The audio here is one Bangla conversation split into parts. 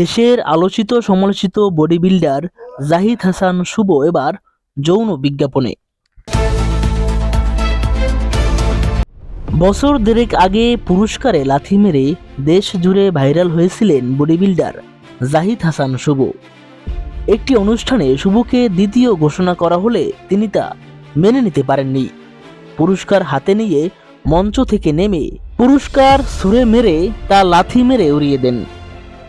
দেশের আলোচিত সমালোচিত বডি বিল্ডার জাহিদ হাসান শুভ এবার যৌন বিজ্ঞাপনে। বছর দেড়েক আগে পুরস্কারে লাথি মেরে দেশ জুড়ে ভাইরাল হয়েছিলেন বডি বিল্ডার জাহিদ হাসান শুভ। একটি অনুষ্ঠানে শুভকে দ্বিতীয় ঘোষণা করা হলে তিনি তা মেনে নিতে পারেননি। পুরস্কার হাতে নিয়ে মঞ্চ থেকে নেমে পুরস্কার ছুঁড়ে মেরে তা লাথি মেরে উড়িয়ে দেন।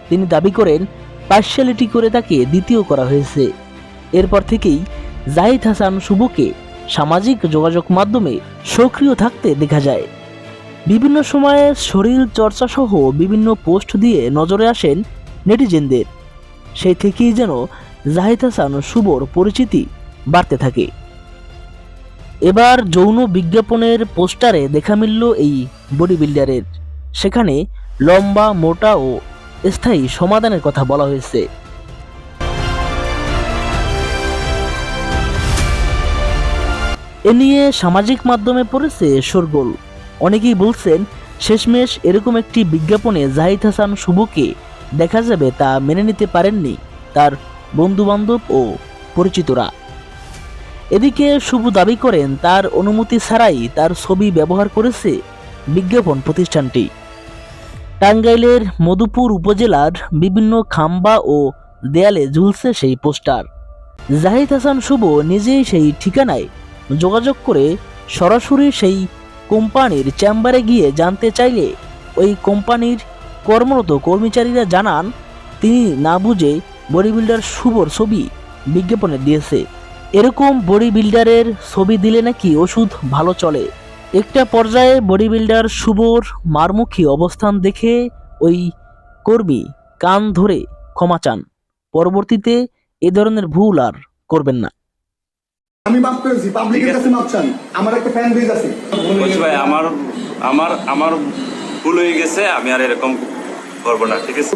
তিনি দাবি করেন পার্শিয়ালিটি করে তাকে দ্বিতীয় করা হয়েছে। এরপর থেকেই জাহিদ হাসান শুভকে সামাজিক যোগাযোগ মাধ্যমে সক্রিয় থাকতে দেখা যায়। বিভিন্ন সময়ে শরীর চর্চা সহ বিভিন্ন পোস্ট দিয়ে নজরে আসেন নেটিজেনদের। সেই থেকেই যেন জাহিদ হাসান শুভর পরিচিতি বাড়তে থাকে। এবার যৌন বিজ্ঞাপনের পোস্টারে দেখা মিলল এই বডি বিল্ডারের সেখানে লম্বা, মোটা ও স্থায়ী সমাধানের কথা বলা হয়েছে। এ নিয়ে সামাজিক মাধ্যমে পড়েছে শোরগোল। অনেকেই বলছেন, শেষমেশ এরকম একটি বিজ্ঞাপনে জাহিদ হাসান শুভকে দেখা যাবে তা মেনে নিতে পারেননি তার বন্ধুবান্ধব ও পরিচিতরা। এদিকে শুভ দাবি করেন, তার অনুমতি ছাড়াই তার ছবি ব্যবহার করেছে বিজ্ঞাপন প্রতিষ্ঠানটি। টাঙ্গাইলের মধুপুর উপজেলার বিভিন্ন খাম্বা ও দেয়ালে ঝুলছে সেই পোস্টার। জাহিদ হাসান শুভ নিজেই সেই ঠিকানায় যোগাযোগ করে সরাসরি সেই কোম্পানির চেম্বারে গিয়ে জানতে চাইলে ওই কোম্পানির কর্মরত কর্মচারীরা জানান, তিনি না বুঝে বডি বিল্ডার শুভর ছবি বিজ্ঞাপনে দিয়েছে। এরকম বডি বিল্ডারের ছবি দিলে নাকি ওষুধ ভালো চলে। একটা পর্যায়ে বডি বিল্ডার শুভর মারমুখী অবস্থান দেখে ওই কর্মী কান ধরে ক্ষমা চান। পরবর্তীতে এ ধরনের ভুল আর করবেন না। আমি মাফ করেছি পাবলিকের কাছে মাফ চান আমার একটা ফ্যান বেজ আছে। ভাই আমার আমার আমার ভুল হয়ে গেছে আমি আর এরকম করব না ঠিক আছে?